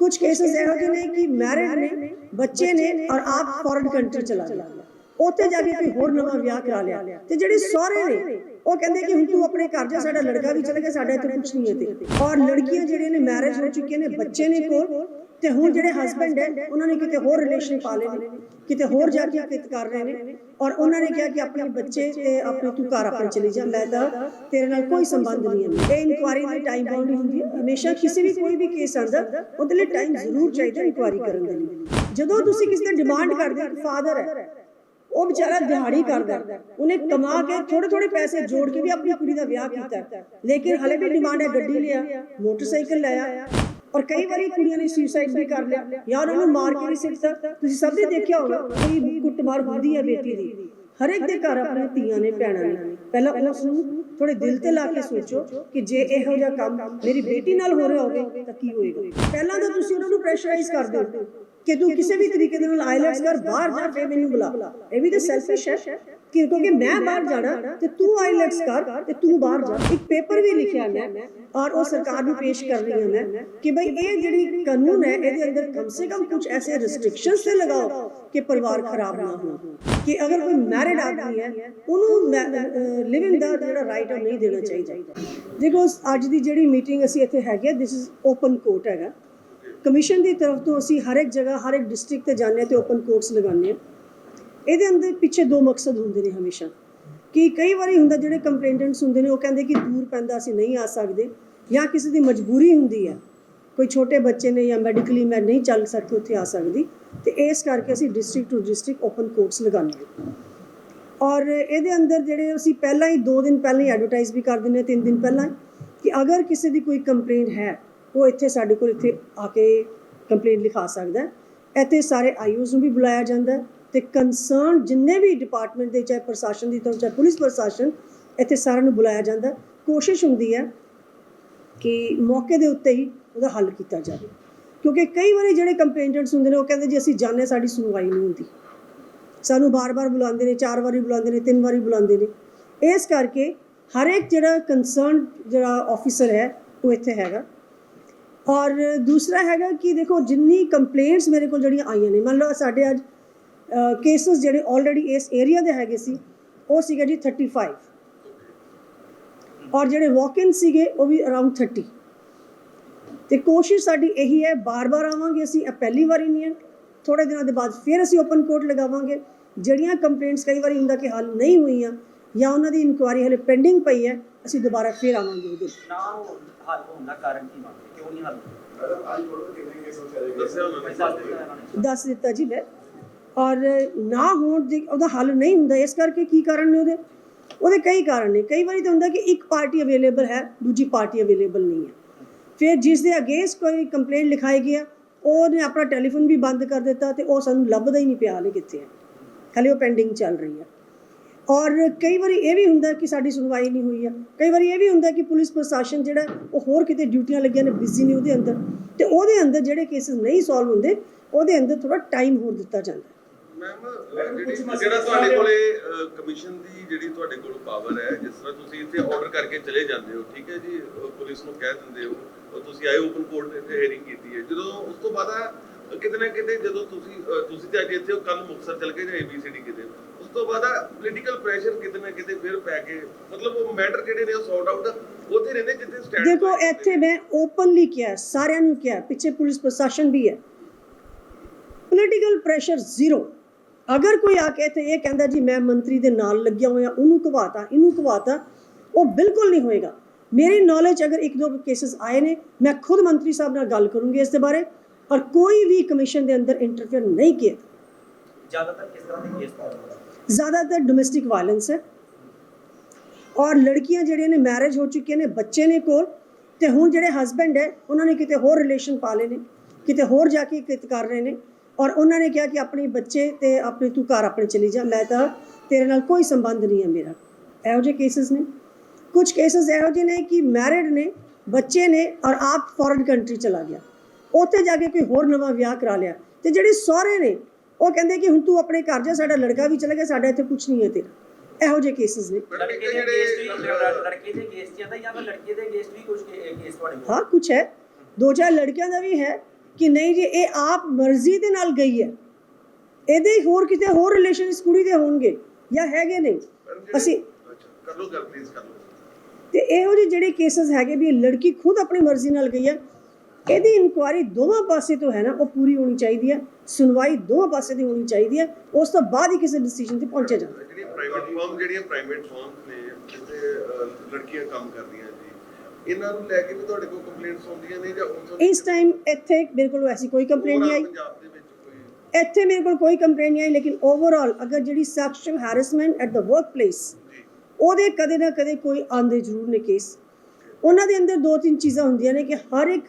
ਕੁਝ ਕੇਸਸ ਇਹੋ ਜਿਹੇ ਨੇ ਕਿ ਮੈਰਿਡ ਨੇ ਬੱਚੇ ਨੇ ਔਰ ਆਪ ਫੋਰਨ ਕੰਟਰੀ ਚਲਾ ਗਿਆ ਉੱਥੇ ਜਾ ਕੇ ਕੋਈ ਹੋਰ ਨਵਾਂ ਵਿਆਹ ਕਰਾ ਲਿਆ ਤੇ ਜਿਹੜੇ ਸਹੁਰੇ ਨੇ ਉਹ ਕਹਿੰਦੇ ਕਿ ਹੁਣ ਤੂੰ ਆਪਣੇ ਘਰ ਜਾ ਸਾਡਾ ਲੜਕਾ ਵੀ ਚਲੇ ਗਿਆ ਸਾਡਾ ਇੱਥੇ ਕੁਝ ਨਹੀਂ ਹੈ ਤੇ ਔਰ ਲੜਕੀਆਂ ਜਿਹੜੀਆਂ ਨੇ ਮੈਰਿਜ ਹੋ ਚੁੱਕੀਆਂ ਨੇ ਬੱਚੇ ਨੇ ਕੋਲ ਤੇ ਹੁਣ ਜਿਹੜੇ ਹਸਬੰਡ ਹੈ ਉਹਨਾਂ ਨੇ ਕਿਤੇ ਹੋਰ ਰਿਲੇਸ਼ਨ ਪਾ ਲਏ ਨੇ ਕਿਤੇ ਹੋਰ ਜਾ ਕੇ ਕਿਤ ਕਰ ਰਹੇ ਨੇ ਔਰ ਉਹਨਾਂ ਨੇ ਕਿਹਾ ਕਿ ਆਪਣੇ ਬੱਚੇ ਤੇ ਆਪਣੇ ਤੂੰ ਘਰ ਆਪਣੇ ਚਲੀ ਜਾ ਮੈਂ ਤਾਂ ਤੇਰੇ ਨਾਲ ਕੋਈ ਸੰਬੰਧ ਨਹੀਂ ਹੈ ਇਹ ਇਨਕੁਆਰੀ ਦੀ ਟਾਈਮ ਬਾਉਂਡ ਹੁੰਦੀ ਹੈ ਹਮੇਸ਼ਾ ਕਿਸੇ ਵੀ ਕੋਈ ਵੀ ਕੇਸ ਆਂਦਾ ਉਹਦੇ ਲਈ ਟਾਈਮ ਜ਼ਰੂਰ ਚਾਹੀਦਾ ਇਨਕੁਆਰੀ ਕਰਨ ਦੇ ਲਈ ਜਦੋਂ ਤੁਸੀਂ ਕਿਸੇ ਦੀ ਡਿਮਾਂਡ ਕਰਦੇ ਹੋ ਫਾਦਰ ਹੈ ਉਹ ਵਿਚਾਰਾ ਦਿਹਾੜੀ ਕਰਦਾ ਉਹਨੇ ਕਮਾ ਕੇ ਥੋੜੇ ਥੋੜੇ ਪੈਸੇ ਜੋੜ ਕੇ ਵੀ ਆਪਣੀ ਕੁੜੀ ਦਾ ਵਿਆਹ ਕੀਤਾ ਲੇਕਿਨ ਹਲੇ ਵੀ ਡਿਮਾਂਡ ਹੈ ਗੱਡੀ ਲਿਆ ਮੋਟਰਸਾਈਕਲ ਲਿਆ ਔਰ ਕਈ ਵਾਰੀ ਕੁੜੀਆਂ ਨੇ ਸੁਸਾਈਡ ਵੀ ਕਰ ਲਿਆ। ਜਾਂ ਉਹਨਾਂ ਨੂੰ ਮਾਰ ਕੇ ਵੀ ਸਿੱਟਤਾ ਤੁਸੀਂ ਸਭ ਨੇ ਦੇਖਿਆ ਹੋਗਾ ਕੋਈ ਕੁੱਟਮਾਰ ਹੁੰਦੀ ਹੈ ਬੇਟੀ ਦੀ। ਹਰ ਦੇ ਘਰ ਆਪਣੇ ਧੀਆਂ ਨੇ, ਭੈਣਾਂ ਨੇ। ਪਹਿਲਾਂ ਉਸ ਨੂੰ ਥੋੜੇ ਦਿਲ ਤੇ ਲਾ ਕੇ ਸੋਚੋ ਕਿ ਜੇ ਇਹੋ ਜਿਹਾ ਕੰਮ ਮੇਰੀ ਬੇਟੀ ਨਾਲ ਹੋ ਰਿਹਾ ਹੋਵੇ ਤਾਂ ਕੀ ਹੋਏਗਾ। ਪਹਿਲਾਂ ਤਾਂ ਤੁਸੀਂ ਉਹਨਾਂ ਨੂੰ ਪ੍ਰੈਸ਼ਰਾਈਜ਼ ਕਰਦੇ ਹੋ। ਕਿ ਤੂੰ ਕਿਸੇ ਵੀ ਤਰੀਕੇ ਦੇ ਨਾਲ ਆਈਲੈਟਸ ਕਰ ਬਾਹਰ ਜਾ ਕੇ ਮੈਨੂੰ ਬੁਲਾ। ਇਹ ਵੀ ਤਾਂ ਸੈਲਫਿਸ਼ ਹੈ ਕਿ ਕਿਉਂਕਿ ਮੈਂ ਬਾਹਰ ਜਾਣਾ ਤੇ ਤੂੰ ਆਈਲੈਟਸ ਕਰ ਤੇ ਤੂੰ ਬਾਹਰ ਜਾ। ਇੱਕ ਪੇਪਰ ਵੀ ਲਿਖਿਆ ਮੈਂ ਔਰ ਉਹ ਸਰਕਾਰ ਨੂੰ ਪੇਸ਼ ਕਰ ਰਹੀ ਹਾਂ ਮੈਂ ਕਿ ਭਈ ਇਹ ਜਿਹੜੀ ਕਾਨੂੰਨ ਹੈ ਇਹਦੇ ਅੰਦਰ ਕਮ ਸੇ ਕਮ ਕੁਝ ਐਸੇ ਰੈਸਟ੍ਰਿਕਸ਼ਨਸ ਤੇ ਲਗਾਓ ਕਿ ਪਰਿਵਾਰ ਖਰਾਬ ਨਾ ਹੋ ਕਿ ਅਗਰ ਕੋਈ ਮੈਰਿਡ ਆਦਮੀ ਹੈ ਉਹਨੂੰ ਲਿਵਿੰਗ ਦਾ ਜਿਹੜਾ ਰਾਈਟ ਹੈ ਨਹੀਂ ਦੇਣਾ ਚਾਹੀਦਾ। ਦੇਖੋ ਅੱਜ ਦੀ ਜਿਹੜੀ ਮੀਟਿੰਗ ਅਸੀਂ ਇੱਥੇ ਹੈਗੇ ਦਿਸ ਇਜ਼ ਓਪਨ ਕੋਰਟ ਹੈਗਾ ਕਮਿਸ਼ਨ ਦੀ ਤਰਫ ਤੋਂ ਅਸੀਂ ਹਰ ਇੱਕ ਜਗ੍ਹਾ, ਹਰ ਇੱਕ ਡਿਸਟ੍ਰਿਕਟ ਤੇ ਜਾਂਦੇ ਹਾਂ ਤੇ ਓਪਨ ਕੋਰਟਸ ਲਗਾਉਂਦੇ ਹਾਂ। ਇਹਦੇ ਅੰਦਰ ਪਿੱਛੇ ਦੋ ਮਕਸਦ ਹੁੰਦੇ ਨੇ ਹਮੇਸ਼ਾ। ਕਿ ਕਈ ਵਾਰੀ ਹੁੰਦਾ ਜਿਹੜੇ ਕੰਪਲੇਂਟੈਂਟਸ ਹੁੰਦੇ ਨੇ, ਉਹ ਕਹਿੰਦੇ ਕਿ ਦੂਰ ਪੈਂਦਾ, ਅਸੀਂ ਨਹੀਂ ਆ ਸਕਦੇ ਜਾਂ ਕਿਸੇ ਦੀ ਮਜਬੂਰੀ ਹੁੰਦੀ ਹੈ। ਕੋਈ ਛੋਟੇ ਬੱਚੇ ਨੇ ਜਾਂ ਮੈਡੀਕਲੀ ਮੈਂ ਨਹੀਂ ਚੱਲ ਸਕਦੀ ਉੱਥੇ ਆ ਸਕਦੀ। ਤੇ ਇਸ ਕਰਕੇ ਅਸੀਂ district to district open courts ਲਗਾਉਂਦੇ ਹਾਂ। ਔਰ ਇਹਦੇ ਅੰਦਰ ਜਿਹੜੇ ਅਸੀਂ ਪਹਿਲਾਂ ਹੀ 2 ਦਿਨ ਪਹਿਲਾਂ ਹੀ ਐਡਵਰਟਾਈਜ਼ ਵੀ ਕਰ ਦਿੰਦੇ ਹਾਂ 3 ਦਿਨ ਪਹਿਲਾਂ ਕਿ ਅਗਰ ਕਿਸੇ ਦੀ ਕੋਈ ਕੰਪਲੇਂਟ ਹੈ ਉਹ ਇੱਥੇ ਸਾਡੇ ਕੋਲ ਇੱਥੇ ਆ ਕੇ ਕੰਪਲੇਂਟ ਲਿਖਾ ਸਕਦਾ ਹੈ। ਇੱਥੇ ਸਾਰੇ ਆਈਓਜ਼ ਨੂੰ ਵੀ ਬੁਲਾਇਆ ਜਾਂਦਾ ਹੈ ਤੇ ਕੰਸਰਨ ਜਿੰਨੇ ਵੀ ਡਿਪਾਰਟਮੈਂਟ ਦੇ, ਚਾਹੇ ਪ੍ਰਸ਼ਾਸਨ ਦੀ ਤਰਫ, ਚਾਹੇ ਪੁਲਿਸ ਪ੍ਰਸ਼ਾਸਨ, ਇੱਥੇ ਸਾਰਿਆਂ ਨੂੰ ਬੁਲਾਇਆ ਜਾਂਦਾ ਕੋਸ਼ਿਸ਼ ਹੁੰਦੀ ਹੈ ਕਿ ਮੌਕੇ ਦੇ ਉੱਤੇ ਹੀ ਉਹਦਾ ਹੱਲ ਕੀਤਾ ਜਾਵੇ। ਕਿਉਂਕਿ ਕਈ ਵਾਰੀ ਜਿਹੜੇ ਕੰਪਲੇਂਟੈਂਟਸ ਹੁੰਦੇ ਨੇ, ਉਹ ਕਹਿੰਦੇ ਜੀ ਅਸੀਂ ਜਾਣਦੇ ਸਾਡੀ ਸੁਣਵਾਈ ਨਹੀਂ ਹੁੰਦੀ। ਸਾਨੂੰ ਬਾਰ-ਬਾਰ ਬੁਲਾਉਂਦੇ ਨੇ, ਚਾਰ ਵਾਰੀ ਬੁਲਾਉਂਦੇ ਨੇ, ਤਿੰਨ ਵਾਰੀ ਬੁਲਾਉਂਦੇ ਨੇ। ਇਸ ਕਰਕੇ ਹਰ ਇੱਕ ਜਿਹੜਾ ਕੰਸਰਨ ਜਿਹੜਾ ਆਫੀਸਰ ਹੈ, ਉਹ ਇੱਥੇ ਹੈਗਾ। ਔਰ ਦੂਸਰਾ ਹੈਗਾ ਕਿ ਦੇਖੋ ਜਿੰਨੀ ਕੰਪਲੇਂਟਸ ਮੇਰੇ ਕੋਲ ਜਿਹੜੀਆਂ ਆਈਆਂ ਨੇ, ਮੰਨ ਲਓ ਸਾਡੇ ਅੱਜ ਕੇਸਸ ਜਿਹੜੇ ਆਲਰੇਡੀ ਇਸ ਏਰੀਆ ਦੇ ਹੈਗੇ ਸੀ, ਉਹ ਸੀਗੇ ਜੀ 35 ਔਰ ਜਿਹੜੇ ਵਾਕ-ਇਨ ਸੀਗੇ ਉਹ ਵੀ ਅਰਾਊਂਡ 30 ਤੇ ਕੋਸ਼ਿਸ਼ ਸਾਡੀ ਇਹੀ ਹੈ, ਬਾਰ-ਬਾਰ ਆਵਾਂਗੇ ਅਸੀਂ, ਇਹ ਪਹਿਲੀ ਵਾਰੀ ਨਹੀਂ ਹੈ ਥੋੜੇ ਦਿਨਾਂ ਦੇ ਬਾਅਦ ਫਿਰ ਅਸੀਂ ਓਪਨ ਕੋਰਟ ਲਗਾਵਾਂਗੇ, ਜਿਹੜੀਆਂ ਕੰਪਲੇਂਟਸ ਕਈ ਵਾਰੀ ਹੁੰਦਾ ਕਿ ਹੱਲ ਨਹੀਂ ਹੋਈਆਂ ਜਾਂ ਉਹਨਾਂ ਦੀ ਇਨਕੁਆਇਰੀ ਹਲੇ ਪੈਂਡਿੰਗ ਪਈ ਹੈ, ਅਸੀਂ ਦੁਬਾਰਾ ਫਿਰ ਆਵਾਂਗੇ ਉਹਦੇ ਨਾ ਹੱਲ ਹੋਣ ਦਾ ਕਾਰਨ ਕੀ ਮੰਨਦੇ ਨਹੀਂ ਹੱਲ? ਦੱਸ ਦਿੱਤਾ ਜੀ ਮੈਂ ਔਰ ਨਾ ਹੋਣ ਦੀ ਉਹਦਾ ਹੱਲ ਨਹੀਂ ਹੁੰਦਾ ਇਸ ਕਰਕੇ ਕੀ ਕਾਰਨ ਨੇ ਉਹਦੇ? ਉਹਦੇ ਕਈ ਕਾਰਨ ਨੇ। ਕਈ ਵਾਰੀ ਤਾਂ ਹੁੰਦਾ ਕਿ ਇੱਕ ਪਾਰਟੀ ਅਵੇਲੇਬਲ ਹੈ ਦੂਜੀ ਪਾਰਟੀ ਅਵੇਲੇਬਲ ਨਹੀਂ ਹੈ। ਫਿਰ ਜਿਸ ਦੇ ਅਗੇਂਸਟ ਕੋਈ ਕੰਪਲੇਂਟ ਲਿਖਾਈ ਗਿਆ ਉਹਨੇ ਆਪਣਾ ਟੈਲੀਫੋਨ ਵੀ ਬੰਦ ਕਰ ਦਿੱਤਾ ਤੇ ਉਹ ਸਾਨੂੰ ਲੱਭਦਾ ਹੀ ਨਹੀਂ ਪਿਆ ਹਲੇ ਕਿੱਥੇ ਹੈ। ਹਲੇ ਉਹ ਪੈਂਡਿੰਗ ਚੱਲ ਰਹੀ ਹੈ। ਔਰ ਕਈ ਵਾਰੀ ਇਹ ਵੀ ਹੁੰਦਾ ਕਿ ਸਾਡੀ ਸੁਣਵਾਈ ਨਹੀਂ ਹੋਈ ਹੈ ਕਈ ਵਾਰੀ ਇਹ ਵੀ ਹੁੰਦਾ ਕਿ ਪੁਲਿਸ ਪ੍ਰਸ਼ਾਸਨ ਜਿਹੜਾ ਉਹ ਹੋਰ ਕਿਤੇ ਡਿਊਟੀਆਂ ਲੱਗੀਆਂ ਨੇ ਬਿਜ਼ੀ ਨੇ ਉਹਦੇ ਅੰਦਰ। ਤੇ ਉਹਦੇ ਅੰਦਰ ਜਿਹੜੇ ਕੇਸਿਸ ਨਹੀਂ ਸੋਲਵ ਹੁੰਦੇ ਉਹਦੇ ਅੰਦਰ ਥੋੜਾ ਟਾਈਮ ਹੋਰ ਦਿੱਤਾ ਜਾਂਦਾ। ਹੈ ਮੈਮ ਜਿਹੜੀ ਜਿਹੜਾ ਤੁਹਾਡੇ ਕੋਲੇ ਕਮਿਸ਼ਨ ਦੀ ਜਿਹੜੀ ਤੁਹਾਡੇ ਕੋਲ ਪਾਵਰ ਹੈ ਜਿਸ ਤਰ੍ਹਾਂ ਤੁਸੀਂ ਇੱਥੇ ਆਰਡਰ ਕਰਕੇ ਚਲੇ ਜਾਂਦੇ ਹੋ ਠੀਕ ਹੈ ਜੀ? ਅਹ ਪੁਲਿਸ ਨੂੰ ਕਹਿ ਦਿੰਦੇ ਹੋ ਉਹ ਤੁਸੀਂ ਆਏ ਓਪਨ ਕੋਰਟ ਦੇ ਇੱਥੇ ਹੀਅਰਿੰਗ ਕੀਤੀ ਹੈ। ਜਦੋਂ ਉਸ ਤੋਂ ਬਾਅਦ ਆ, ਕਿਤੇ ਨਾ ਕਿਤੇ ਜਦੋਂ ਤੁਸੀਂ ਅਹ ਤੁਸੀਂ ਤੇ ਅੱਜ ਇੱਥੇ ਹੋ ਕੱਲ ਮੁਕਤਸਰ ਚਲ ਗਏ ਜਾਂ ਏਬੀਸੀਡੀ ਕਿਤੇ? ਉਸ ਤੋਂ ਬਾਅਦ ਪੋਲੀਟੀਕਲ ਪ੍ਰੈਸ਼ਰ ਕਿਤੇ ਨਾ ਕਿਤੇ ਫਿਰ ਪੈ ਕੇ ਮਤਲਬ ਉਹ ਮੈਟਰ ਜਿਹੜੇ ਨੇ ਉਹ ਸੌਰਟ ਆਊਟ ਉੱਥੇ ਰਹਿੰਦੇ ਜਿੱਥੇ ਸਟੈਂਡ ਦੇਖੋ ਇੱਥੇ ਮੈਂ ਓਪਨਲੀ ਕਿਹਾ ਸਾਰਿਆਂ ਨੂੰ ਕਿਹਾ ਪਿੱਛੇ ਪੁਲਿਸ ਪ੍ਰਸ਼ਾਸਨ ਵੀ ਹੈ। ਪੋਲੀਟੀਕਲ ਪ੍ਰੈਸ਼ਰ ਜ਼ੀਰੋ ਅਗਰ ਕੋਈ ਆ ਕੇ ਇੱਥੇ ਇਹ ਕਹਿੰਦਾ ਜੀ ਮੈਂ ਮੰਤਰੀ ਦੇ ਨਾਲ ਲੱਗਿਆ ਹੋਇਆ ਉਹਨੂੰ ਘਵਾਤਾ ਇਹਨੂੰ ਘਵਾਤਾ ਉਹ ਬਿਲਕੁਲ ਨਹੀਂ ਹੋਏਗਾ। ਮੇਰੀ ਨੌਲੇਜ ਅਗਰ ਇੱਕ ਦੋ ਕੇਸਸ ਆਏ ਨੇ ਮੈਂ ਖੁਦ ਮੰਤਰੀ ਸਾਹਿਬ ਨਾਲ ਗੱਲ ਕਰੂੰਗੀ ਇਸ ਦੇ ਬਾਰੇ ਔਰ ਕੋਈ ਵੀ ਕਮਿਸ਼ਨ ਦੇ ਅੰਦਰ ਇੰਟਰਫੇਅਰ ਨਹੀਂ ਕੀਤਾ। ਜ਼ਿਆਦਾਤਰ ਕਿਸ ਤਰ੍ਹਾਂ ਦੇ ਕੇਸ ਪਾਉਂਦੇ ਜ਼ਿਆਦਾਤਰ ਡੋਮੈਸਟਿਕ ਵਾਇਲੈਂਸ ਹੈ ਔਰ ਲੜਕੀਆਂ ਜਿਹੜੀਆਂ ਨੇ ਮੈਰਿਜ ਹੋ ਚੁੱਕੀਆਂ ਨੇ ਬੱਚੇ ਨੇ ਕੋਲ ਤੇ ਹੁਣ ਜਿਹੜੇ ਹਸਬੰਡ ਹੈ ਉਹਨਾਂ ਨੇ ਕਿਤੇ ਹੋਰ ਰਿਲੇਸ਼ਨ ਪਾ ਲਏ ਨੇ ਕਿਤੇ ਹੋਰ ਜਾ ਕੇ ਕਿਤ ਕਰ ਰਹੇ ਨੇ ਔਰ ਉਹਨਾਂ ਨੇ ਕਿਹਾ ਕਿ ਆਪਣੇ ਬੱਚੇ ਤੇ ਆਪਣੇ ਤੂੰ ਘਰ ਆਪਣੇ ਚਲੀ ਜਾ ਮੈਂ ਤਾਂ ਤੇਰੇ ਨਾਲ ਕੋਈ ਸੰਬੰਧ ਨਹੀਂ ਹੈ ਮੇਰਾ ਇਹੋ ਜਿਹੇ ਕੇਸਸ ਨੇ ਕੁਝ ਕੇਸਸ ਇਹੋ ਜਿਹੇ ਨੇ ਕਿ ਮੈਰਿਡ ਨੇ ਬੱਚੇ ਨੇ ਔਰ ਆਪ ਫੋਰਨ ਕੰਟਰੀ ਚਲਾ ਗਿਆ ਉੱਥੇ ਜਾ ਕੇ ਕੋਈ ਹੋਰ ਨਵਾਂ ਵਿਆਹ ਕਰਾ ਲਿਆ ਤੇ ਜਿਹੜੇ ਸਹੁਰੇ ਨੇ ਉਹ ਕਹਿੰਦੇ ਕਿ ਹੁਣ ਤੂੰ ਆਪਣੇ ਘਰ ਜਾ ਸਾਡਾ ਲੜਕਾ ਵੀ ਚਲਾ ਗਿਆ ਸਾਡਾ ਇੱਥੇ ਕੁਝ ਨਹੀਂ ਹੈ ਤੇਰਾ। ਇਹੋ ਜਿਹੇ ਕੇਸਸ ਨੇ। ਲੜਕੇ ਦੇ ਅਗੇਂਸਟ ਵੀ ਲੜਕੇ ਦੇ ਅਗੇਂਸਟ ਜਾਂਦਾ ਜਾਂ ਫਿਰ ਲੜਕੇ ਦੇ ਅਗੇਂਸਟ ਵੀ ਕੁਝ ਕੇਸ ਤੁਹਾਡੇ ਕੋਲ? ਹਾਂ ਕੁਝ ਹੈ। ਦੋ ਚਾਰ ਲੜਕਿਆਂ ਦਾ ਵੀ ਹੈ ਕਿ ਨਹੀਂ ਜੀ ਇਹ ਆਪ ਮਰਜ਼ੀ ਦੇ ਨਾਲ ਗਈ ਹੈ। ਇਹਦੇ ਹੋਰ ਕਿਤੇ ਹੋਰ ਰਿਲੇਸ਼ਨ ਇਸ ਕੁੜੀ ਦੇ ਹੋਣਗੇ ਜਾਂ ਹੈਗੇ ਨਹੀਂ ਅਸੀਂ ਅੱਛਾ ਕਰ ਲਓ ਗੱਲ ਪਲੀਜ਼ ਕਰ ਲਓ। ਤੇ ਇਹੋ ਜਿਹੇ ਜਿਹੜੇ ਕੇਸਸ ਹੈਗੇ ਵੀ ਲੜਕੀ ਖੁਦ ਆਪਣੀ ਮਰਜ਼ੀ ਨਾਲ ਗਈ ਹੈ ਇਹਦੀ ਇਨਕੁਆਇਰੀ ਦੋਵਾਂ ਪਾਸੇ ਤੋਂ ਹੈ ਨਾ ਉਹ ਪੂਰੀ ਹੋਣੀ ਚਾਹੀਦੀ ਹੈ ਸੁਣਵਾਈ ਦੋਵਾਂ ਪਾਸੇ ਦੀ ਹੋਣੀ ਚਾਹੀਦੀ ਹੈ ਉਸ ਤੋਂ ਬਾਅਦ ਹੀ ਕਿਸੇ ਡਿਸੀਜਨ ਤੇ ਪਹੁੰਚਿਆ ਜਾਂਦਾ। ਜਿਹੜੀਆਂ ਪ੍ਰਾਈਵੇਟ ਫਰਮ ਜਿਹੜੀਆਂ ਪ੍ਰਾਈਵੇਟ ਫਰਮਸ ਨੇ ਜਿੱਥੇ ਲੜਕੀਆਂ ਕੰਮ ਕਰਦੀਆਂ ਜੀ ਇਹਨਾਂ ਨੂੰ ਲੈ ਕੇ ਵੀ ਤੁਹਾਡੇ ਕੋਲ ਕੰਪਲੇਂਟਸ ਆਉਂਦੀਆਂ ਨੇ ਜਾਂ ਉਸ ਇਸ ਟਾਈਮ ਇੱਥੇ ਮੇਰੇ ਕੋਲ ਐਸੀ ਕੋਈ ਕੰਪਲੇਂਟ ਨਹੀਂ ਆਈ। ਪੰਜਾਬ ਦੇ ਵਿੱਚ ਕੋਈ ਇੱਥੇ ਮੇਰੇ ਕੋਲ ਕੋਈ ਕੰਪਲੇਂਟ ਨਹੀਂ ਆਈ ਲੇਕਿਨ ਓਵਰਆਲ ਅਗਰ ਜਿਹੜੀ sexual harassment at the workplace ਉਹਦੇ ਕਦੇ ਨਾ ਕਦੇ ਕੋਈ ਆਂਦੇ ਜ਼ਰੂਰ ਨੇ ਕੇਸ ਉਹਨਾਂ ਦੇ ਅੰਦਰ ਦੋ ਤਿੰਨ ਚੀਜ਼ਾਂ ਹੁੰਦੀਆਂ ਨੇ ਕਿ ਹਰ ਇੱਕ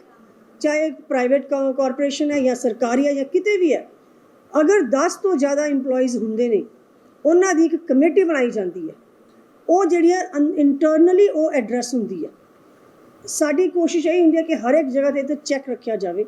ਚਾਹੇ ਪ੍ਰਾਈਵੇਟ ਕਾਰਪੋਰੇਸ਼ਨ ਹੈ ਜਾਂ ਸਰਕਾਰੀ ਹੈ ਜਾਂ ਕਿਤੇ ਵੀ ਹੈ, ਅਗਰ 10 ਤੋਂ ਜ਼ਿਆਦਾ EMPLOYEES ਹੁੰਦੇ ਨੇ, ਉਹਨਾਂ ਦੀ ਇੱਕ ਕਮੇਟੀ ਬਣਾਈ ਜਾਂਦੀ ਹੈ। ਉਹ ਜਿਹੜੀਆਂ ਇੰਟਰਨਲੀ ਉਹ ਐਡਰੈਸ ਹੁੰਦੀ ਹੈ। ਸਾਡੀ ਕੋਸ਼ਿਸ਼ ਇਹ ਹੁੰਦੀ ਹੈ ਕਿ ਹਰ ਇੱਕ ਜਗ੍ਹਾ ਤੇ ਤੇ ਚੈੱਕ ਰੱਖਿਆ ਜਾਵੇ।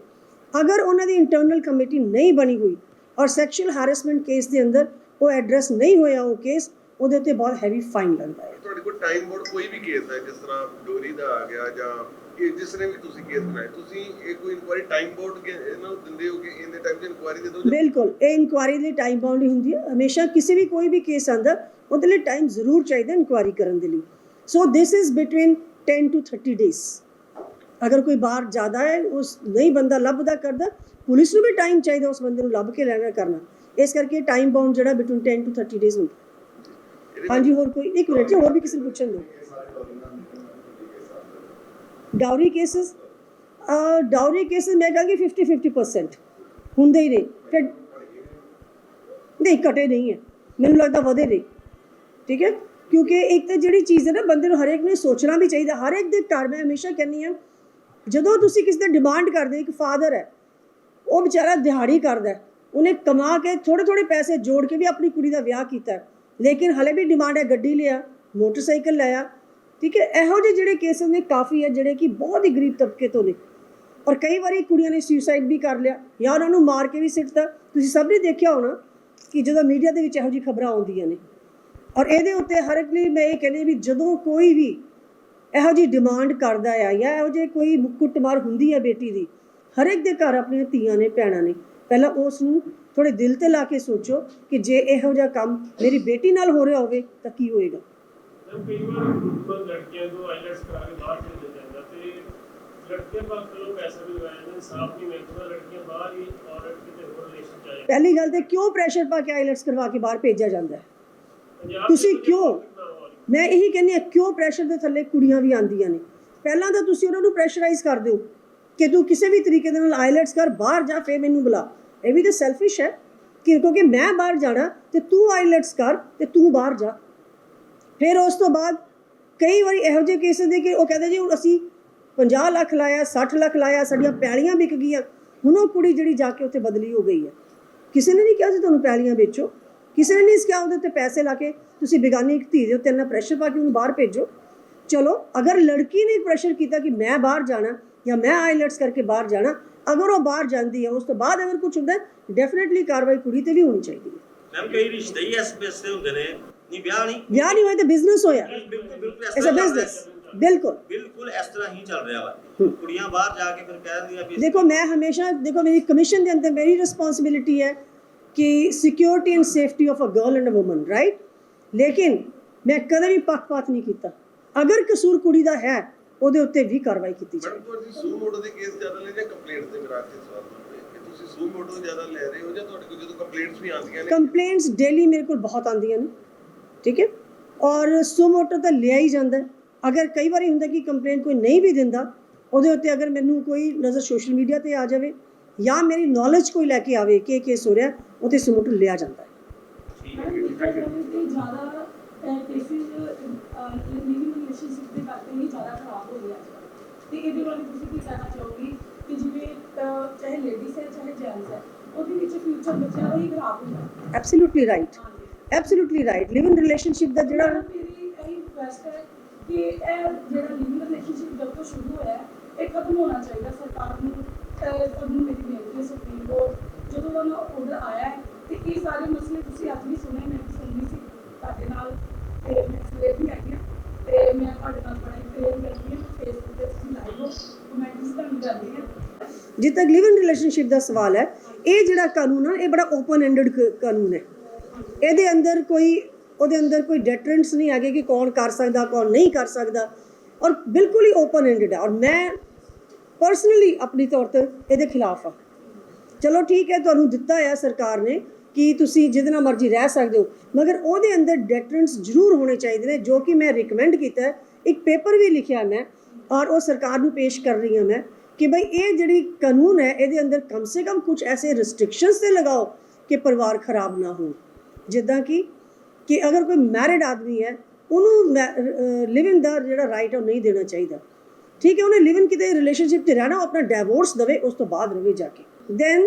ਅਗਰ ਉਹਨਾਂ ਦੀ ਇੰਟਰਨਲ ਕਮੇਟੀ ਨਹੀਂ ਬਣੀ ਹੋਈ ਔਰ ਸੈਕਸ਼ੂਅਲ ਹੈਰੈਸਮੈਂਟ ਕੇਸ ਦੇ ਅੰਦਰ ਉਹ ਐਡਰੈਸ ਨਹੀਂ ਹੋਇਆ ਉਹ ਕੇਸ ਉਹਦੇ ਉੱਤੇ ਬਹੁਤ ਹੈਵੀ ਫਾਈਨ ਲੱਗਦਾ ਹੈ। ਤੁਹਾਡੇ ਕੋਲ ਟਾਈਮ ਬੋਰਡ ਕੋਈ ਵੀ ਕੇਸ ਹੈ, ਜਿਸ ਤਰ੍ਹਾਂ ਡੋਰੀ ਦਾ ਆ ਗਿਆ ਜਾਂ ਕਿ ਜਿਸ ਨੇ ਵੀ ਤੁਸੀਂ ਕੇਸ ਬਣਾਏ ਤੁਸੀਂ ਇਹ ਕੋਈ ਇਨਕੁਆਇਰੀ ਟਾਈਮ ਬੋਰਡ ਇਹਨਾਂ ਨੂੰ ਦਿੰਦੇ ਹੋ ਕਿ ਇਹਦੇ ਟਾਈਮ 'ਚ ਇਨਕੁਆਇਰੀ ਦੇ ਦਿਓ ਬਿਲਕੁਲ ਇਹ ਇਨਕੁਆਇਰੀ ਲਈ ਟਾਈਮ ਬਾਉਂਡ ਹੀ ਹੁੰਦੀ ਹੈ। ਹਮੇਸ਼ਾ ਕਿਸੇ ਵੀ ਕੋਈ ਵੀ ਕੇਸ ਆਂਦਾ ਉਹਦੇ ਲਈ ਟਾਈਮ ਜ਼ਰੂਰ ਚਾਹੀਦਾ ਇਨਕੁਆਇਰੀ ਕਰਨ ਦੇ ਲਈ। So this is between 10 to 30 days ਅਗਰ ਕੋਈ ਬਾਹਰ ਜ਼ਿਆਦਾ ਹੈ ਉਸ ਨਹੀਂ ਬੰਦਾ ਲੱਭਦਾ ਕਰਦਾ ਪੁਲਿਸ ਨੂੰ ਵੀ ਟਾਈਮ ਚਾਹੀਦਾ ਉਸ ਬੰਦੇ ਨੂੰ ਲੱਭ ਕੇ ਲੈਣਾ ਕਰਨਾ। ਇਸ ਕਰਕੇ ਟਾਈਮ ਬਾਉਂਡ ਜਿਹੜਾ ਬਿਟਵੀਨ 10 ਟੂ 30 ਡੇਜ਼ ਹੁੰਦਾ। ਹਾਂਜੀ ਹੋਰ ਕੋਈ? ਇੱਕ ਮਿੰਟ ਹੋਰ ਵੀ ਕਿਸੇ ਨੂੰ ਪੁੱਛਣ ਦਿਓ। ਡਾਊਰੀ ਕੇਸਸ ਡਾਊਰੀ ਕੇਸਸ ਮੈਂ ਕਹਾਂਗੀ 50 50% ਹੁੰਦੇ ਹੀ ਨੇ। ਫਿਰ ਨਹੀਂ, ਘਟੇ ਨਹੀਂ ਹੈ। ਮੈਨੂੰ ਲੱਗਦਾ ਵਧੇ ਨੇ। ਠੀਕ ਹੈ? ਕਿਉਂਕਿ ਇੱਕ ਤਾਂ ਜਿਹੜੀ ਚੀਜ਼ ਹੈ ਨਾ, ਬੰਦੇ ਨੂੰ ਹਰੇਕ ਨੂੰ ਸੋਚਣਾ ਵੀ ਚਾਹੀਦਾ। ਹਰ ਇੱਕ ਦੇ ਘਰ ਮੈਂ ਹਮੇਸ਼ਾ ਕਹਿੰਦੀ ਹਾਂ, ਜਦੋਂ ਤੁਸੀਂ ਕਿਸੇ ਦਾ ਡਿਮਾਂਡ ਕਰਦੇ ਇੱਕ ਫਾਦਰ ਹੈ, ਉਹ ਵਿਚਾਰਾ ਦਿਹਾੜੀ ਕਰਦਾ ਉਹਨੇ ਕਮਾ ਕੇ ਥੋੜੇ ਥੋੜੇ ਪੈਸੇ ਜੋੜ ਕੇ ਵੀ ਆਪਣੀ ਕੁੜੀ ਦਾ ਵਿਆਹ ਕੀਤਾ ਲੇਕਿਨ ਹਲੇ ਵੀ ਡਿਮਾਂਡ ਹੈ, ਗੱਡੀ ਲਿਆ, ਮੋਟਰਸਾਈਕਲ ਲਿਆ ਠੀਕ ਹੈ, ਇਹੋ ਜਿਹੇ ਜਿਹੜੇ ਕੇਸਸ ਨੇ ਕਾਫੀ ਹੈ ਜਿਹੜੇ ਕਿ ਬਹੁਤ ਹੀ ਗਰੀਬ ਤਬਕੇ ਤੋਂ ਨੇ। ਔਰ ਕਈ ਵਾਰੀ ਕੁੜੀਆਂ ਨੇ ਸੁਸਾਈਡ ਵੀ ਕਰ ਲਿਆ ਜਾਂ ਉਹਨਾਂ ਨੂੰ ਮਾਰ ਕੇ ਵੀ ਸਿੱਟਤਾ। ਤੁਸੀਂ ਸਭ ਨੇ ਦੇਖਿਆ ਹੋਣਾ ਕਿ ਜਦੋਂ ਮੀਡੀਆ ਦੇ ਵਿੱਚ ਇਹੋ ਜਿਹੀ ਖਬਰਾਂ ਆਉਂਦੀਆਂ ਨੇ। ਔਰ ਇਹਦੇ ਉੱਤੇ ਹਰ ਇੱਕ ਲਈ ਮੈਂ ਇਹ ਕਹਿੰਦੀ ਵੀ ਜਦੋਂ ਕੋਈ ਵੀ ਇਹੋ ਜਿਹੀ ਡਿਮਾਂਡ ਕਰਦਾ ਆ ਜਾਂ ਇਹੋ ਜਿਹੇ ਕੋਈ ਕੁੱਟਮਾਰ ਹੁੰਦੀ ਹੈ ਬੇਟੀ ਦੀ, ਹਰ ਇੱਕ ਦੇ ਘਰ ਆਪਣੀਆਂ ਧੀਆਂ ਨੇ, ਭੈਣਾਂ ਨੇ। ਪਹਿਲਾਂ ਉਸ ਨੂੰ ਥੋੜੇ ਦਿਲ ਤੇ ਲਾ ਕੇ ਸੋਚੋ ਕਿ ਜੇ ਇਹੋ ਜਿਹਾ ਕੰਮ ਮੇਰੀ ਬੇਟੀ ਨਾਲ ਹੋ ਰਿਹਾ ਹੋਵੇ ਤਾਂ ਕੀ ਹੋਏਗਾ। ਕਈ ਵਾਰ ਗਰੁੱਪ ਲੜਕੀਆਂ ਤੋਂ ਆਈਲੈਟਸ ਕਰਾ ਕੇ ਬਾਹਰ ਚਲੇ ਜਾਂਦਾ ਤੇ ਲੜਕੀਆਂ ਪਾਸ ਕੋਲੋਂ ਪੈਸਾ ਵੀ ਲਗਾਇਆ ਜਾਂਦਾ ਸਾਫ਼ ਨਹੀਂ ਮਿਲਦਾ ਲੜਕੀਆਂ ਬਾਹਰ ਹੀ ਔਰਤ ਕਿਤੇ ਹੋਰ ਰਿਲੇਸ਼ਨ ਚ ਆ ਜਾਂਦੀ ਪਹਿਲੀ ਗੱਲ ਤੇ ਕਿਉਂ ਪ੍ਰੈਸ਼ਰ ਪਾ ਕੇ ਆਈਲੈਟਸ ਕਰਵਾ ਕੇ ਬਾਹਰ ਭੇਜਿਆ ਜਾਂਦਾ ਹੈ? ਤੁਸੀਂ ਕਿਉਂ? ਮੈਂ ਇਹੀ ਕਹਿੰਦੀ ਹਾਂ ਕਿਉਂ ਪ੍ਰੈਸ਼ਰ ਦੇ ਥੱਲੇ ਕੁੜੀਆਂ ਵੀ ਆਉਂਦੀਆਂ ਨੇ? ਪਹਿਲਾਂ ਤਾਂ ਤੁਸੀਂ ਉਹਨਾਂ ਨੂੰ ਪ੍ਰੈਸ਼ਰਾਈਜ਼ ਕਰ ਦਿਓ ਕਿ ਤੂੰ ਕਿਸੇ ਵੀ ਤਰੀਕੇ ਦੇ ਨਾਲ ਆਈਲੈਟਸ ਕਰ ਬਾਹਰ ਜਾ ਫੇ ਮੈਨੂੰ ਬੁਲਾ। ਇਹ ਵੀ ਤਾਂ ਸੈਲਫਿਸ਼ ਹੈ ਕਿ ਕਿਉਂਕਿ ਮੈਂ ਬਾਹਰ ਜਾਣਾ ਤੇ ਤੂੰ ਆਈਲੈਟਸ ਕਰ ਤੇ ਤੂੰ ਬਾਹਰ ਜਾ। ਫਿਰ ਉਸ ਤੋਂ ਬਾਅਦ ਕਈ ਵਾਰੀ ਇਹੋ ਜਿਹੇ ਕੇਸ ਦੇ ਕਿ ਉਹ ਕਹਿੰਦੇ ਜੀ ਹੁਣ ਅਸੀਂ 50 ਲੱਖ ਲਾਇਆ 60 ਲੱਖ ਲਾਇਆ, ਸਾਡੀਆਂ ਪੈਲੀਆਂ ਵਿਕ ਗਈਆਂ। ਹੁਣ ਉਹ ਕੁੜੀ ਜਿਹੜੀ ਜਾ ਕੇ ਉੱਥੇ ਬਦਲੀ ਹੋ ਗਈ ਹੈ। ਕਿਸੇ ਨੇ ਨਹੀਂ ਕਿਹਾ ਸੀ ਤੁਹਾਨੂੰ ਪੈਲੀਆਂ ਵੇਚੋ। ਕਿਸੇ ਨੇ ਨਹੀਂ ਕਿਹਾ ਉਹਦੇ ਉੱਤੇ ਪੈਸੇ ਲਾ ਕੇ ਤੁਸੀਂ ਬੇਗਾਨੀ ਇੱਕ ਧੀ ਦੇ ਉੱਤੇ ਇੰਨਾ ਪ੍ਰੈਸ਼ਰ ਪਾ ਕੇ ਉਹਨੂੰ ਬਾਹਰ ਭੇਜੋ। ਚਲੋ, ਅਗਰ ਲੜਕੀ ਨੇ ਪ੍ਰੈਸ਼ਰ ਕੀਤਾ ਕਿ ਮੈਂ ਬਾਹਰ ਜਾਣਾ ਜਾਂ ਮੈਂ ਆਈਲੈਟਸ ਕਰਕੇ ਬਾਹਰ ਜਾਣਾ, ਅਗਰ ਉਹ ਬਾਹਰ ਜਾਂਦੀ ਹੈ, ਉਸ ਤੋਂ ਬਾਅਦ ਅਗਰ ਕੁਝ ਹੁੰਦਾ ਡੈਫੀਨਿਟਲੀ ਕਾਰਵਾਈ ਕੁੜੀ ਤੇ ਵੀ ਹੋਣੀ ਚਾਹੀਦੀ ਹੈ। ਮੈਮ ਕਈ ਰਿਸ਼ਤੇ ਹੀ ਇਸ ਤੇ ਹੁੰਦੇ ਨੇ। ਨਹੀਂ ਵਿਆਹ ਨਹੀਂ। ਵਿਆਹ ਨਹੀਂ ਹੋਇਆ ਤਾਂ ਬਿਜ਼ਨਸ ਹੋਇਆ। ਬਿਲਕੁਲ ਬਿਲਕੁਲ ਇਸ ਤਰ੍ਹਾਂ ਬਿਜ਼ਨਸ ਬਿਲਕੁਲ। ਬਿਲਕੁਲ ਇਸ ਤਰ੍ਹਾਂ ਹੀ ਚੱਲ ਰਿਹਾ ਵਾ। ਕੁੜੀਆਂ ਬਾਹਰ ਜਾ ਕੇ ਫਿਰ ਕਹਿ ਦਿੰਦੀਆਂ ਵੀ ਦੇਖੋ ਮੈਂ ਹਮੇਸ਼ਾ ਦੇਖੋ ਮੇਰੀ ਕਮਿਸ਼ਨ ਦੇ ਅੰਦਰ ਮੇਰੀ ਰਿਸਪੌਂਸਿਬਿਲਿਟੀ ਹੈ ਕਿ security and safety of a girl and a woman right ਲੇਕਿਨ ਮੈਂ ਕਦੇ ਵੀ ਪੱਖਪਾਤ ਨਹੀਂ ਕੀਤਾ। ਅਗਰ ਕਸੂਰ ਕੁੜੀ ਦਾ ਹੈ ਉਹਦੇ ਉੱਤੇ ਵੀ ਕਾਰਵਾਈ ਕੀਤੀ ਜਾਵੇ। ਮੈਡਮ ਤੁਹਾਡੀ ਸੂ ਮੋਟੋ ਦੇ ਕੇਸ ਜ਼ਿਆਦਾ ਲੈ ਜਾਂ ਕੰਪਲੇਂਟ ਦੇ ਮੇਰਾ ਕੇ ਸਵਾਲ ਹੈ ਕਿ ਤੁਸੀਂ ਸੂ ਮੋਟੋ ਜ਼ਿਆਦਾ ਲੈ ਰਹੇ ਹੋ ਜਾਂ ਤੁਹਾਡੇ ਕੋਲ ਜਦੋਂ ਕੰਪਲੇਂਟਸ ਵੀ ਆਉਂਦੀਆਂ ਨੇ? ਕੰਪਲੇਂਟਸ ਡੇਲੀ ਮੇਰੇ ਕੋਲ ਬਹੁਤ ਆਉਂਦੀਆਂ ਨੇ। ਠੀਕ ਹੈ? ਔਰ ਸੁਮੋਟੋ ਤਾਂ ਲਿਆ ਹੀ ਜਾਂਦਾ ਹੈ। ਅਗਰ ਕਈ ਵਾਰੀ ਹੁੰਦਾ ਕਿ ਕੰਪਲੇਂਟ ਕੋਈ ਨਹੀਂ ਵੀ ਦਿੰਦਾ ਉਹਦੇ ਉੱਤੇ ਅਗਰ ਮੈਨੂੰ ਕੋਈ ਨਜ਼ਰ ਸੋਸ਼ਲ ਮੀਡੀਆ ਤੇ ਆ ਜਾਵੇ ਜਾਂ ਮੇਰੀ ਨੌਲੇਜ ਕੋਈ ਲੈ ਕੇ ਆਵੇ ਕਿ ਇਹ ਕੇਸ ਹੋ ਰਿਹਾ ਉਹਤੇ ਸੁਮੋਟੋ ਲਿਆ ਜਾਂਦਾ ਹੈ। ਤੇ ਇਹਦੇ ਬਾਰੇ ਤੁਸੀਂ ਕੀ ਕਹਿਣਾ ਚਾਹੋਗੇ ਕਿ ਜਿਵੇਂ ਚਾਹੇ ਲੇਡੀਜ਼ ਹੈ ਚਾਹੇ ਜੈਂਟਸ ਹੈ ਉਹਦੇ ਵਿੱਚ ਫਿਊਚਰ ਬੱਚਿਆਂ ਦਾ ਹੀ ਖਰਾਬ ਹੁੰਦਾ absolutely right absolutely right live in relationship ਦਾ ਜਿਹੜਾ ਮੇਰੀ ਇਹੀ ਰਿਕੁਐਸਟ ਹੈ ਕਿ ਇਹ ਜਿਹੜਾ ਲਿਵਿੰਗ ਰਿਲੇਸ਼ਨਸ਼ਿਪ ਜਦ ਤੋਂ ਸ਼ੁਰੂ ਹੋਇਆ ਹੈ, ਇਹ ਖਤਮ ਹੋਣਾ ਚਾਹੀਦਾ ਸਰਕਾਰ ਨੂੰ ਸਭ ਨੂੰ ਮੇਰੀ ਬੇਨਤੀ ਹੈ ਸੁਪਰੀਮ ਕੋਰਟ। ਜਦੋਂ ਦਾ ਆਰਡਰ ਆਇਆ ਹੈ ਤੇ ਇਹ ਸਾਰੇ ਮਸਲੇ ਤੁਸੀਂ ਅੱਜ ਵੀ ਸੁਣੇ ਮੈਂ ਵੀ ਸੁਣਨੀ ਸੀ ਤੁਹਾਡੇ ਨਾਲ ਤੇ ਮੈਂ ਸਵੇਰ ਵੀ ਆਈ ਹਾਂ। ਤੇ ਮੈਂ ਤੁਹਾਡੇ ਨਾਲ ਬੜਾ ਹੀ ਪ੍ਰੇਮ ਕਰਦੀ ਹਾਂ ਫੇਸਬੁੱਕ ਤੇ ਤੁਸੀਂ ਲਾਈਵ ਹੋ ਕਮੈਂਟਸ ਤੁਹਾਨੂੰ ਤੱਕ ਲਿਵ ਇਨ ਰਿਲੇਸ਼ਨਸ਼ਿਪ ਦਾ ਸਵਾਲ ਹੈ ਇਹ ਜਿਹੜਾ ਕਾਨੂੰਨ ਆ ਇਹ ਬੜਾ ਓਪਨ ਐਂਡਡ ਕਾਨੂੰਨ ਹੈ। ਇਹਦੇ ਅੰਦਰ ਕੋਈ, ਉਹਦੇ ਅੰਦਰ ਕੋਈ ਡੈਟਰੈਂਟਸ ਨਹੀਂ ਹੈਗੇ ਕਿ ਕੌਣ ਕਰ ਸਕਦਾ, ਕੌਣ ਨਹੀਂ ਕਰ ਸਕਦਾ। ਔਰ ਬਿਲਕੁਲ ਹੀ ਓਪਨ ਐਂਡਡ ਹੈ। ਔਰ ਮੈਂ ਪਰਸਨਲੀ ਆਪਣੀ ਤੌਰ ਤੇ ਇਹਦੇ ਖਿਲਾਫ ਆ ਚਲੋ ਠੀਕ ਹੈ, ਤੁਹਾਨੂੰ ਦਿੱਤਾ ਹੈ ਸਰਕਾਰ ਨੇ ਕਿ ਤੁਸੀਂ ਜਿਹਦੇ ਨਾਲ ਮਰਜ਼ੀ ਰਹਿ ਸਕਦੇ ਹੋ। ਮਗਰ ਉਹਦੇ ਅੰਦਰ ਡੈਟਰੈਂਟਸ ਜ਼ਰੂਰ ਹੋਣੇ ਚਾਹੀਦੇ ਨੇ, ਜੋ ਕਿ ਮੈਂ ਰეკਮੈਂਡ ਕੀਤਾ ਇੱਕ ਪੇਪਰ ਵੀ ਲਿਖਿਆ ਮੈਂ, ਔਰ ਉਹ ਸਰਕਾਰ ਨੂੰ ਪੇਸ਼ ਕਰ ਰਹੀ ਹਾਂ ਮੈਂ, ਕਿ ਭਾਈ ਇਹ ਜਿਹੜੀ ਕਾਨੂੰਨ ਹੈ, ਇਹਦੇ ਅੰਦਰ ਕਮ ਸੇ ਕਮ ਕੁਝ ਐਸੇ ਰਿਸਟ੍ਰਿਕਸ਼ਨਸ ਤੇ ਲਗਾਓ ਕਿ ਪਰਿਵਾਰ ਖਰਾਬ ਨਾ ਹੋਣ। ਜਿੱਦਾਂ ਕਿ ਕਿ ਅਗਰ ਕੋਈ ਮੈਰਿਡ ਆਦਮੀ ਹੈ, ਉਹਨੂੰ ਲਿਵਿੰਗ ਦਾ ਜਿਹੜਾ ਰਾਈਟ ਹੈ ਉਹ ਨਹੀਂ ਦੇਣਾ ਚਾਹੀਦਾ। ਠੀਕ ਹੈ, ਉਹਨੇ ਲਿਵਿੰਗ ਕਿਤੇ ਰਿਲੇਸ਼ਨਸ਼ਿਪ 'ਚ ਰਹਿਣਾ, ਉਹ ਆਪਣਾ ਡਿਵੋਰਸ ਦਵੇ, ਉਸ ਤੋਂ ਬਾਅਦ ਰਵੇ ਜਾ ਕੇ। ਦੈਨ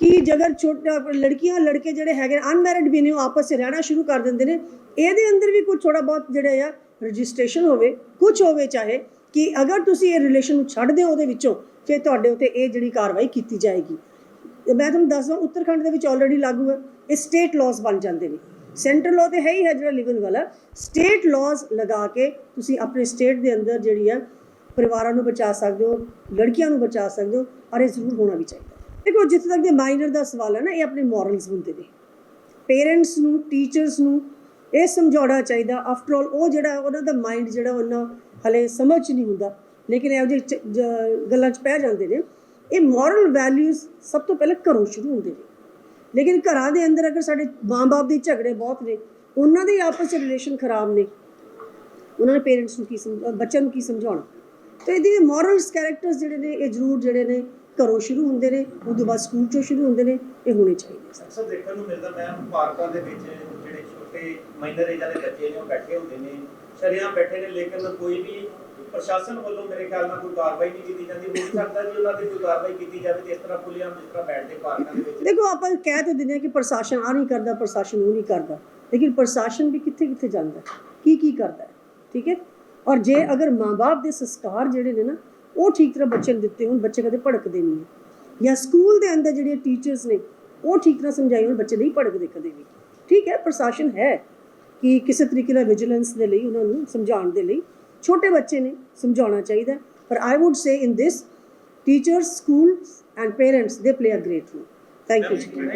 ਕਿ ਜੇਕਰ ਛੋਟਾ ਲੜਕੀਆਂ, ਲੜਕੇ ਜਿਹੜੇ ਹੈਗੇ ਅਨਮੈਰਿਡ ਵੀ ਨੇ, ਉਹ ਆਪਸ 'ਚ ਰਹਿਣਾ ਸ਼ੁਰੂ ਕਰ ਦਿੰਦੇ ਨੇ, ਇਹਦੇ ਅੰਦਰ ਵੀ ਕੁਝ ਥੋੜਾ ਬਹੁਤ ਜਿਹੜੇ ਆ ਰਜਿਸਟ੍ਰੇਸ਼ਨ ਹੋਵੇ, ਕੁਝ ਹੋਵੇ ਚਾਹੇ, ਕਿ ਅਗਰ ਤੁਸੀਂ ਇਹ ਰਿਲੇਸ਼ਨ ਨੂੰ ਛੱਡਦੇ ਹੋ ਉਹਦੇ ਵਿੱਚੋਂ, ਫਿਰ ਤੁਹਾਡੇ ਉੱਤੇ ਇਹ ਜਿਹੜੀ ਕਾਰਵਾਈ ਕੀਤੀ ਜਾਏਗੀ। ਤੇ ਮੈਂ ਤੁਹਾਨੂੰ ਦੱਸਦਾ, ਉੱਤਰਾਖੰਡ ਦੇ ਵਿੱਚ ਆਲਰੇਡੀ ਲਾਗੂ ਹੈ, ਇਹ ਸਟੇਟ ਲਾਜ਼ ਬਣ ਜਾਂਦੇ ਨੇ। ਸੈਂਟਰਲ ਲਾਅ ਤੇ ਹੈ ਹੀ ਹੈ ਜਿਹੜਾ ਲਿਵਨ ਵਾਲਾ। ਸਟੇਟ ਲਾਜ਼ ਲਗਾ ਕੇ ਤੁਸੀਂ ਆਪਣੇ ਸਟੇਟ ਦੇ ਅੰਦਰ ਜਿਹੜੀ ਆ, ਪਰਿਵਾਰਾਂ ਨੂੰ ਬਚਾ ਸਕਦੇ ਹੋ, ਲੜਕੀਆਂ ਨੂੰ ਬਚਾ ਸਕਦੇ ਹੋ, ਔਰ ਇਹ ਜ਼ਰੂਰ ਹੋਣਾ ਵੀ ਚਾਹੀਦਾ। ਦੇਖੋ, ਜਿੱਥੇ ਤੱਕ ਦੇ ਮਾਈਨਰ ਦਾ ਸਵਾਲ ਹੈ ਨਾ, ਇਹ ਆਪਣੇ ਮੋਰਲਸ ਹੁੰਦੇ ਨੇ। ਪੇਰੈਂਟਸ ਨੂੰ ਟੀਚਰਸ ਨੂੰ ਇਹ ਸਮਝਾਉਣਾ ਚਾਹੀਦਾ। ਆਫਟਰ ਆਲ ਉਹ ਜਿਹੜਾ, ਉਹਨਾਂ ਦਾ ਮਾਈਂਡ ਜਿਹੜਾ, ਉਹਨਾਂ ਹਲੇ ਸਮਝ 'ਚ ਨਹੀਂ ਹੁੰਦਾ। ਲੇਕਿਨ ਇਹੋ ਜਿਹੀ ਗੱਲਾਂ 'ਚ ਪੈ ਜਾਂਦੇ ਨੇ। ਇਹ ਮੋਰਲ ਵੈਲਿਊਜ਼ ਸਭ ਤੋਂ ਪਹਿਲਾਂ ਘਰੋਂ ਸ਼ੁਰੂ ਹੁੰਦੇ ਨੇ। ਲੇਕਿਨ ਘਰਾਂ ਦੇ ਅੰਦਰ ਅਗਰ ਸਾਡੇ ਮਾਂ-ਬਾਪ ਦੇ ਝਗੜੇ ਬਹੁਤ ਨੇ, ਉਹਨਾਂ ਦੇ ਆਪਸ ਵਿੱਚ ਰਿਲੇਸ਼ਨ ਖਰਾਬ ਨੇ। ਉਹਨਾਂ ਨੇ ਪੇਰੈਂਟਸ ਨੂੰ ਕੀ ਬੱਚਿਆਂ ਨੂੰ ਕੀ ਸਮਝਾਉਣਾ? ਤੇ ਇਹਦੇ ਮੋਰਲਸ ਕੈਰੈਕਟਰਸ ਜਿਹੜੇ ਨੇ, ਇਹ ਜ਼ਰੂਰ ਜਿਹੜੇ ਨੇ ਘਰੋਂ ਸ਼ੁਰੂ ਹੁੰਦੇ ਨੇ ਉਹਦੇ ਬਾਅਦ ਸਕੂਲ ਚੋਂ ਸ਼ੁਰੂ ਹੁੰਦੇ ਨੇ, ਇਹ ਹੋਣੇ ਚਾਹੀਦੇ ਅਕਸਰ ਦੇਖਣ ਨੂੰ ਮਿਲਦਾ ਮੈਂ ਪਾਰਕਾਂ ਦੇ ਵਿੱਚ ਜਿਹੜੇ ਛੋਟੇ ਮਾਈਨਰ ਏਜ ਵਾਲੇ ਬੱਚੇ ਨੇ, ਉਹ ਬੈਠੇ ਹੁੰਦੇ ਨੇ ਸ਼ਰਿਆਂ ਬੈਠੇ ਨੇ, ਲੇਕਿਨ ਕੋਈ ਵੀ ਪ੍ਰਸ਼ਾਸਨ ਵੱਲੋਂ ਮੇਰੇ ਖਿਆਲ ਨਾਲ ਕੋਈ ਕਾਰਵਾਈ ਨਹੀਂ ਕੀਤੀ ਜਾਂਦੀ। ਹੋ ਸਕਦਾ ਜੀ ਉਹਨਾਂ ਤੇ ਕੋਈ ਕਾਰਵਾਈ ਕੀਤੀ ਜਾਵੇ ਤੇ ਇਸ ਤਰ੍ਹਾਂ ਖੁੱਲ੍ਹੇਆਮ ਜਿਸ ਤਰ੍ਹਾਂ ਬੈਠਦੇ ਪਾਰਕਾਂ ਦੇ ਵਿੱਚ। ਦੇਖੋ, ਆਪਾਂ ਕਹਿ ਤਾਂ ਦਿੰਦੇ ਹਾਂ ਕਿ ਪ੍ਰਸ਼ਾਸਨ ਆ ਨਹੀਂ ਕਰਦਾ, ਪ੍ਰਸ਼ਾਸਨ ਉਹ ਨਹੀਂ ਕਰਦਾ। ਲੇਕਿਨ ਪ੍ਰਸ਼ਾਸਨ ਵੀ ਕਿੱਥੇ ਕਿੱਥੇ ਜਾਂਦਾ ਕੀ ਕੀ ਕਰਦਾ ਠੀਕ ਹੈ? ਔਰ ਜੇ ਅਗਰ ਮਾਂ-ਬਾਪ ਦੇ ਸੰਸਕਾਰ ਜਿਹੜੇ ਨੇ ਨਾ, ਉਹ ਠੀਕ ਤਰ੍ਹਾਂ ਬੱਚੇ ਨੂੰ ਦਿੱਤੇ ਹੋਣ, ਬੱਚੇ ਕਦੇ ਭੜਕਦੇ ਨਹੀਂ ਹੈ। ਜਾਂ ਸਕੂਲ ਦੇ ਅੰਦਰ ਜਿਹੜੇ ਟੀਚਰਸ ਨੇ, ਉਹ ਠੀਕ ਤਰ੍ਹਾਂ ਸਮਝਾਈ ਹੋਣ, ਬੱਚੇ ਨਹੀਂ ਭੜਕਦੇ ਕਦੇ ਵੀ। ਠੀਕ ਹੈ? ਪ੍ਰਸ਼ਾਸਨ ਹੈ ਕਿ ਕਿਸੇ ਤਰੀਕੇ ਨਾਲ ਵਿਜੀਲੈਂਸ ਦੇ ਲਈ, ਉਹਨਾਂ ਨੂੰ ਸਮਝਾਉਣ ਦੇ ਲਈ ਛੋਟੇ ਬੱਚੇ ਨੇ ਸਮਝਾਉਣਾ ਚਾਹੀਦਾ। ਪਰ I would say in this teachers schools and parents ਦੇ play a great role thank you